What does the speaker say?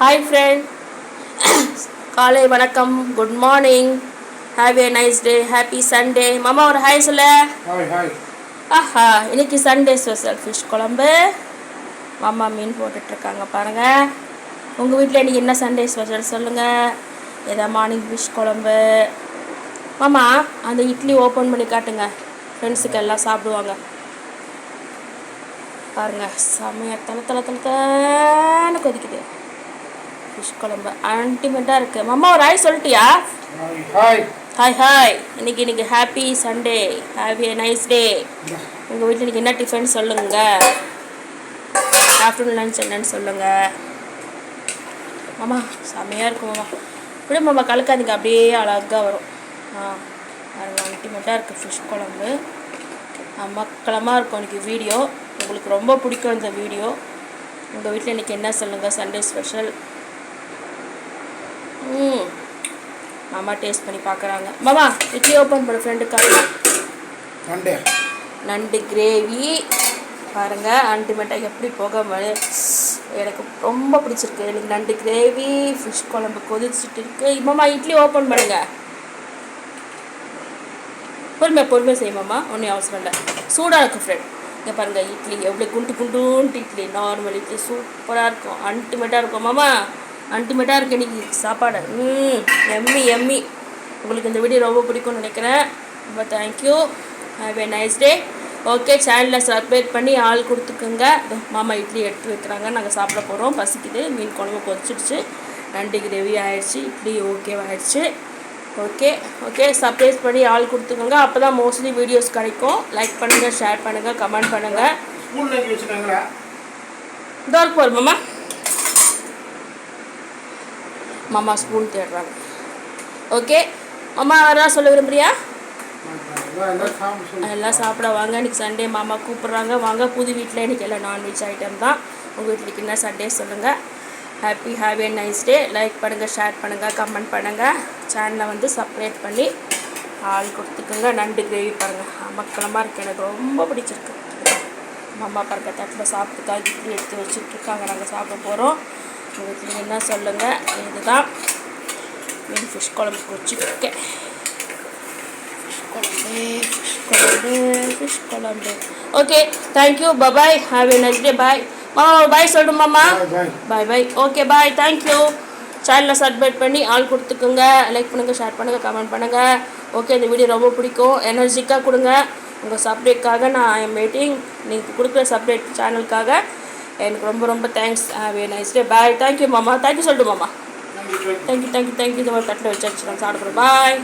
Hi friend காலை வணக்கம். Good morning have a nice day happy Sunday மாமா ஒரு ஹாய் சொல்ல. ஆஹா இன்னைக்கு சண்டே ஸ்பெஷல் ஃபிஷ் குழம்பு. மாமா மீன் போட்டுட்ருக்காங்க பாருங்கள் உங்கள் வீட்டில் இன்னைக்கு என்ன சண்டே ஸ்பெஷல் சொல்லுங்கள் ஏதா மார்னிங் ஃபிஷ் குழம்பு. மாமா அந்த இட்லி ஓப்பன் பண்ணி காட்டுங்க. ஃப்ரெண்ட்ஸுக்கு எல்லாம் சாப்பிடுவாங்க. பாருங்க செம்மையாக தலை தலை தலை தானே கொதிக்குது. ஃபிஷ் குழம்பு. அல்டிமேட்டாக இருக்குது மாமா ஒரு ஹாய் சொல்லிட்டியா? ஹாய் ஹாய் ஹாய் இன்னைக்கு இன்னைக்கு happy Sunday have a nice day உங்கள் வீட்டில் இன்னைக்கு என்ன டிஃபன் சொல்லுங்க? ஆஃப்டர்நூன் லன்ச் என்னன்னு சொல்லுங்க. மாமா செம்மையாக இருக்கும் மாமா. இப்படியே மாமா கலக்காதீங்க. அப்படியே அழகாக வரும். ஆ அல்டிமேட்டாக இருக்குது ஃபிஷ் குழம்பு. மக்களமாக இருக்கும் இன்னைக்கு வீடியோ உங்களுக்கு ரொம்ப பிடிக்கும் இந்த வீடியோ உங்கள் வீட்டில் இன்னைக்கு என்ன சொல்லுங்கள் சண்டே ஸ்பெஷல் ம் மாமா டேஸ்ட் பண்ணி பார்க்குறாங்க மாமா இட்லி ஓப்பன் பண்ண ஃப்ரெண்டுக்காக நண்டே. நண்டு கிரேவி பாருங்க அல்டிமேட்டாக எப்படி போக எனக்கு ரொம்ப பிடிச்சிருக்கு. எனக்கு நண்டு கிரேவி ஃபிஷ் குழம்பு கொதிச்சுட்டு இருக்கு. மாமா இட்லி ஓப்பன் பண்ணுங்க. பொறுமையாக பொறுமையாக செய்யுமாம்மா ஒன்றும் அவசரம் இல்லை. சூடாக இருக்கும் ஃப்ரெண்ட் இங்கே பாருங்கள் இட்லி எவ்வளோ குண்டு குண்டுன்ட்டு இட்லி. நார்மல் இட்லி சூப்பராக இருக்கும். அல்டிமேட்டாக இருக்கும். மாமா அல்டிமேட்டாக இருக்கு இன்னைக்கு சாப்பாடு. ம் எம்மி எம்மி. உங்களுக்கு இந்த வீடியோ ரொம்ப பிடிக்கும்னு நினைக்கிறேன். ரொம்ப thank you have a nice day okay சேனலில் சப்ஸ்கிரைப் பண்ணி ஆள் கொடுத்துக்குங்க. மாமா இட்லி எடுத்து வைக்கிறாங்க. நாங்கள் சாப்பிட போகிறோம் பசிக்குது. மீன் குழம்பு கொதிச்சிடுச்சு நண்டு கிரேவி ஆயிடுச்சு. இட்லி ஓகேவாயிடுச்சு ஓகே ஓகே சப்ஸ்கிரைப் பண்ணி ஆள் கொடுத்துக்கோங்க. அப்போ தான் மோஸ்ட்லி வீடியோஸ் கிடைக்கும் லைக் பண்ணுங்கள் ஷேர் பண்ணுங்கள் கமெண்ட் பண்ணுங்கள் இதோ இருக்கு மாமா. மாமா ஸ்பூன் தேடுறாங்க. ஓகே மாமா வரா சொல்ல விரும்புறியா? எல்லாம் சாப்பிட வாங்க. இன்னைக்கு சண்டே மாமா கூப்பிட்றாங்க. வாங்க புது வீட்டில் இன்னைக்கு எல்லாம் நான்வெஜ் ஐட்டம் தான். உங்கள் வீட்டில் என்ன சண்டே சொல்லுங்கள் happy have and nice day like பண்ணுங்கள் ஷேர் பண்ணுங்கள் கமெண்ட் பண்ணுங்கள் சேனலை வந்து சப்ரேட் பண்ணி ஆள் கொடுத்துக்கோங்க. நண்டு கிரேவி பாருங்கள் அமக்கலமாக இருக்குது எனக்கு ரொம்ப பிடிச்சிருக்கு. மாமா பாருங்க தட்டில் சாப்பிட்டுக்கா இட்லி எடுத்து வச்சுட்ருக்காங்க நாங்கள் சாப்பிட போகிறோம் உங்கள் வீட்டில் என்ன சொல்லுங்கள் இதுதான் மீன் ஃபிஷ் குழம்பு. வச்சுருக்கேன் ஃபிஷ் குழம்பு ஃபிஷ் குழம்பு ஃபிஷ் குழம்பு. Okay thank you bye bye have a nice day bye மாமா bye சொல்லணுமாம்மா bye bye okay bye thank you சேனலை சப்ஸ்கிரைப் பண்ணி ஆள் கொடுத்துக்குங்க. லைக் பண்ணுங்கள் ஷேர் பண்ணுங்கள் கமெண்ட் பண்ணுங்கள் ஓகே இந்த வீடியோ ரொம்ப பிடிக்கும். எனர்ஜிக்காக கொடுங்க. உங்கள் சப்ரேட்காக நான் ஐம் வெயிட்டிங் நீங்கள் கொடுக்குற சப்ரேட் சேனலுக்காக எனக்கு ரொம்ப ரொம்ப thanks have nice day bye thank you மாமா. தேங்க்யூ சொல்லிட்டு மாமா. தேங்க்யூ தேங்க்யூ தேங்க்யூ இந்த மாதிரி தட்டில் வச்சாச்சு நான் சாப்பிட்றேன் பாய்